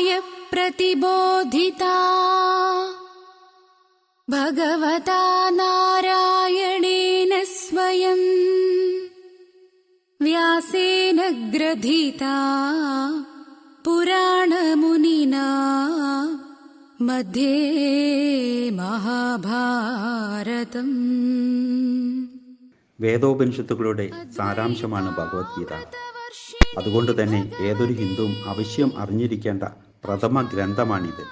व्यासाय प्रतिबोधिता भगवता नारायणेन स्वयम् व्यासेन ग्रथिता पुराणमुनिना मध्ये महाभारतम् വേദോപനിഷത്തുക്കളുടെ സാരാംശമാണ് ഭഗവത്ഗീത അതുകൊണ്ട് തന്നെ ഏതൊരു ഹിന്ദുവും അവശ്യം അറിഞ്ഞിരിക്കേണ്ട പ്രഥമ ഗ്രന്ഥമാണിത്.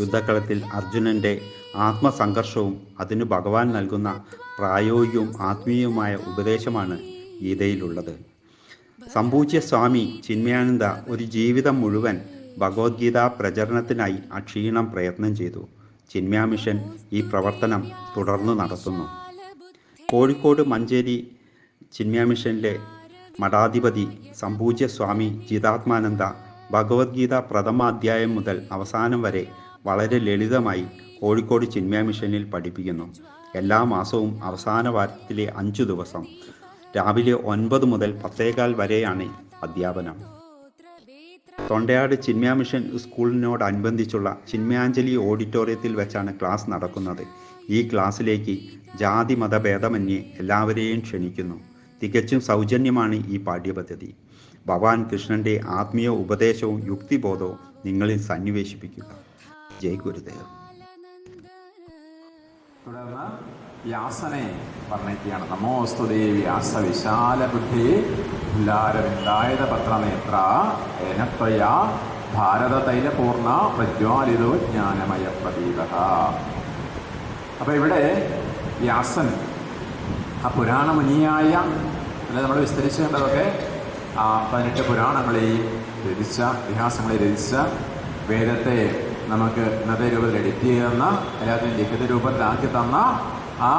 യുദ്ധക്കളത്തിൽ അർജുനന്റെ ആത്മസംഘർഷവും അതിനു ഭഗവാൻ നൽകുന്ന പ്രായോഗികവും ആത്മീയവുമായ ഉപദേശമാണ് ഗീതയിലുള്ളത്. സമ്പൂജ്യ സ്വാമി ചിന്മയാനന്ദ ഒരു ജീവിതം മുഴുവൻ ഭഗവത്ഗീത പ്രചരണത്തിനായി അക്ഷീണം പ്രയത്നം ചെയ്തു. ചിന്മയാ മിഷൻ ഈ പ്രവർത്തനം തുടർന്ന് നടത്തുന്നു. കോഴിക്കോട് മഞ്ചേരി ചിന്മയാ മിഷനിലെ മഠാധിപതി സമ്പൂജ്യ സ്വാമി ജിതാത്മാനന്ദ ഭഗവത്ഗീത പ്രഥമ അധ്യായം മുതൽ അവസാനം വരെ വളരെ ലളിതമായി കോഴിക്കോട് ചിന്മയ മിഷനിൽ പഠിപ്പിക്കുന്നു. എല്ലാ മാസവും അവസാന വാരത്തിലെ അഞ്ചു ദിവസം. രാവിലെ ഒൻപത് മുതൽ പത്തേകാൽ വരെയാണ് അധ്യാപനം. തൊണ്ടയാട് ചിന്മയ മിഷൻ സ്കൂളിനോടനുബന്ധിച്ചുള്ള ചിന്മയാഞ്ജലി ഓഡിറ്റോറിയത്തിൽ വെച്ചാണ് ക്ലാസ് നടക്കുന്നത്. ഈ ക്ലാസ്സിലേക്ക് ജാതി മതഭേദമന്യേ എല്ലാവരെയും ക്ഷണിക്കുന്നു. തികച്ചും സൗജന്യമാണ് ഈ പാഠ്യപദ്ധതി. ഭഗവാൻ കൃഷ്ണന്റെ ആത്മീയ ഉപദേശവും യുക്തിബോധവും നിങ്ങളിൽ സന്നിവേശിപ്പിക്കുക. ജയ് ഗുരുദേവ്. തുടർന്ന് വ്യാസനെ വർണിക്കുകയാണ്. നമോസ്തുതേ വ്യാസ വിശാല ബുദ്ധി. ഉല്ലാരവിന്ദായത പത്രനേത്ര. ഏനത്വയ ഭാരത തൈലപൂർണ പ്രജ്വാലിതോ ജ്ഞാനമയ പ്രതീത അപ്പൊ ഇവിടെ വ്യാസൻ ആ പുരാണമുനിയായ അല്ലെ നമ്മൾ വിസ്തരിച്ച് കണ്ടതൊക്കെ ആ പതിനെട്ട് പുരാണങ്ങളെയും രചിച്ച ഇതിഹാസങ്ങളെ രചിച്ച വേദത്തെ നമുക്ക് ഇന്നത്തെ രൂപത്തിൽ എഡിറ്റ് ചെയ്യുന്ന എല്ലാത്തിനും ലിഖിത രൂപത്തിലാക്കി തന്ന ആ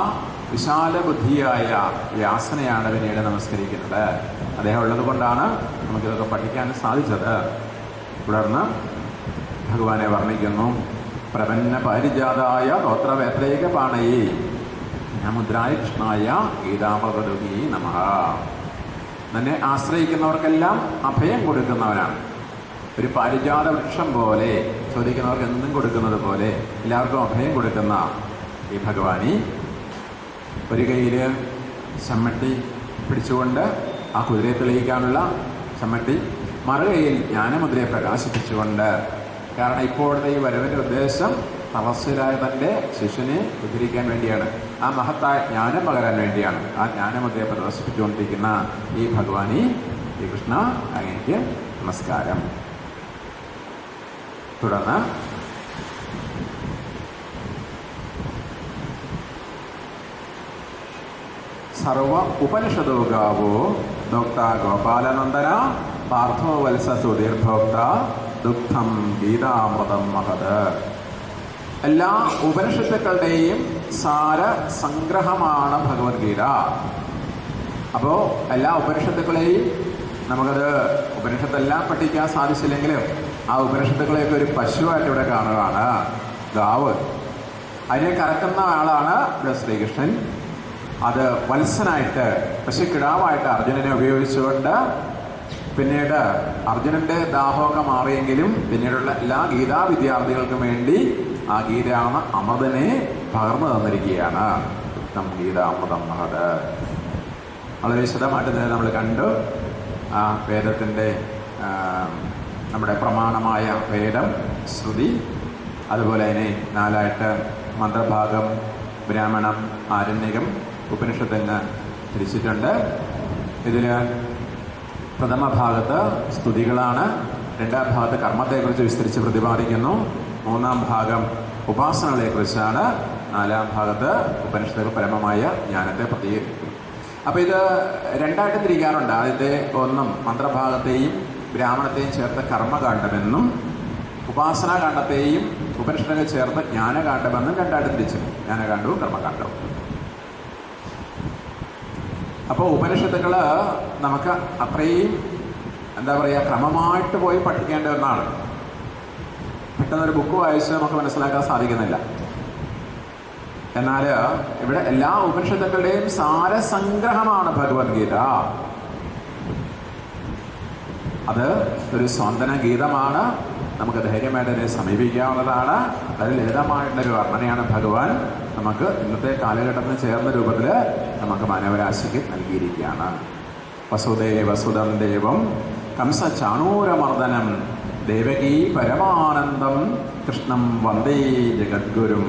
വിശാല ബുദ്ധിയായ വ്യാസനെയാണ് പിന്നീട് നമസ്കരിക്കുന്നത്. അദ്ദേഹം ഉള്ളത് കൊണ്ടാണ് നമുക്കിതൊക്കെ പഠിക്കാൻ സാധിച്ചത്. തുടർന്ന് ഭഗവാനെ വർണിക്കുന്നു. പ്രപന്ന പരിജാതായ പാണയെ മുദ്രായ കൃഷ്ണായ ഗീതാമൃതീ നമ. തന്നെ ആശ്രയിക്കുന്നവർക്കെല്ലാം അഭയം കൊടുക്കുന്നവനാണ് ഒരു പാരിജാത വൃക്ഷം പോലെ ചോദിക്കുന്നവർക്ക് എന്നും കൊടുക്കുന്നത് പോലെ എല്ലാവർക്കും അഭയം കൊടുക്കുന്ന ഈ ഭഗവാനി ഒരു കയ്യിൽ ചമ്മട്ടി പിടിച്ചുകൊണ്ട് ആ കുതിരയെ തെളിയിക്കാനുള്ള ചമ്മട്ടി മറുകയിൽ ജ്ഞാനമുദ്രയെ പ്രകാശിപ്പിച്ചുകൊണ്ട് കാരണം ഇപ്പോഴത്തെ ഈ വരവിന്റെ ഉദ്ദേശം തപസ്സിലായ തന്റെ ശിഷ്യനെ ഉദ്ധരിക്കാൻ വേണ്ടിയാണ്. ആ മഹത്തായ ജ്ഞാനം പകരാൻ വേണ്ടിയാണ്. ആ ജ്ഞാനം അദ്ദേഹം പ്രദർശിപ്പിച്ചുകൊണ്ടിരിക്കുന്ന ഈ ഭഗവാനി ശ്രീകൃഷ്ണ അങ്ങനെ നമസ്കാരം. തുടർന്ന് സർവ ഉപനിഷദോ ഗാവോ ദോക്ത ഗോപാലനന്ദന പാർത്ഥോ വത്സ സുധീർഭോക്ത ദുഃഖം ഗീതാമൃതം മഹത്. എല്ലാ ഉപനിഷത്തുക്കളുടെയും സാര സംഗ്രഹമാണ് ഭഗവത്ഗീത. അപ്പോൾ എല്ലാ ഉപനിഷത്തുക്കളെയും നമുക്കത് ഉപനിഷത്തെല്ലാം പഠിക്കാൻ സാധിച്ചില്ലെങ്കിലും ആ ഉപനിഷത്തുക്കളെയൊക്കെ ഒരു പശുവായിട്ട് ഇവിടെ കാണുകയാണ്. ഗാവ് അതിനെ കറക്കുന്ന ആളാണ് ശ്രീകൃഷ്ണൻ. അത് വത്സനായിട്ട് പശുക്കിടാവായിട്ട് അർജുനനെ ഉപയോഗിച്ചുകൊണ്ട് പിന്നീട് അർജുനന്റെ ദാഹമൊക്കെ മാറിയെങ്കിലും പിന്നീടുള്ള എല്ലാ ഗീതാ വിദ്യാർത്ഥികൾക്കും വേണ്ടി ആ ഗീതയാണ് അമൃതനെ പകർന്നു തന്നിരിക്കുകയാണ്. നം ഗീത അമൃതം മഹത്. വളരെ വിശദമായിട്ട് തന്നെ നമ്മൾ കണ്ടു. ആ വേദത്തിന്റെ നമ്മുടെ പ്രമാണമായ വേദം ശ്രുതി അതുപോലെ തന്നെ നാലായിട്ട് മന്ത്രഭാഗം ബ്രാഹ്മണം ആരണ്യകം ഉപനിഷത്തെന്ന് തിരിച്ചിട്ടുണ്ട്. ഇതിൽ പ്രഥമ ഭാഗത്ത് സ്തുതികളാണ്. രണ്ടാം ഭാഗത്ത് കർമ്മത്തെക്കുറിച്ച് വിസ്തരിച്ച് പ്രതിപാദിക്കുന്നു. മൂന്നാം ഭാഗം ഉപാസനകളെക്കുറിച്ചാണ്. നാലാം ഭാഗത്ത് ഉപനിഷത്തുകൾ പരമമായ ജ്ഞാനത്തെ പ്രതികരിക്കുന്നു. അപ്പോൾ ഇത് രണ്ടായിട്ട് തിരിക്കാറുണ്ട്. ആദ്യത്തെ ഒന്നും മന്ത്രഭാഗത്തെയും ബ്രാഹ്മണത്തെയും ചേർത്ത് കർമ്മകാണ്ഡമെന്നും ഉപാസനാകാണ്ഡത്തെയും ഉപനിഷത്തുകൾ ചേർത്ത് ജ്ഞാനകാണ്ഡമെന്നും രണ്ടായിട്ട് തിരിച്ചു. ജ്ഞാനകാണ്ഡവും കർമ്മകാണ്ഡവും. അപ്പോൾ ഉപനിഷത്തുകൾ നമുക്ക് അത്രയും എന്താ പറയുക ക്രമമായിട്ട് പോയി പഠിക്കേണ്ട ഒന്നാണ്. പെട്ടെന്നൊരു ബുക്ക് വായിച്ച് നമുക്ക് മനസ്സിലാക്കാൻ സാധിക്കുന്നില്ല. എന്നാൽ ഇവിടെ എല്ലാ ഉപനിഷത്തുക്കളുടെയും സാരസംഗ്രഹമാണ് ഭഗവത്ഗീത. അത് ഒരു സ്വന്തന ഗീതമാണ്. നമുക്ക് ധൈര്യമായിട്ട് അതിനെ സമീപിക്കാവുന്നതാണ്. വളരെ ലളിതമായിട്ടുള്ളൊരു വർണനയാണ് ഭഗവാൻ. നമുക്ക് ഇന്നത്തെ കാലഘട്ടത്തിന് ചേർന്ന രൂപത്തിൽ നമുക്ക് മാനവരാശിക്ക് നൽകിയിരിക്കുകയാണ്. വസുദേവ വസുദേവസുതം ദേവം കംസ ചാണൂരമർദ്ദനം ദേവകീ പരമാനന്ദം കൃഷ്ണം വന്ദേ ജഗദ്ഗുരും.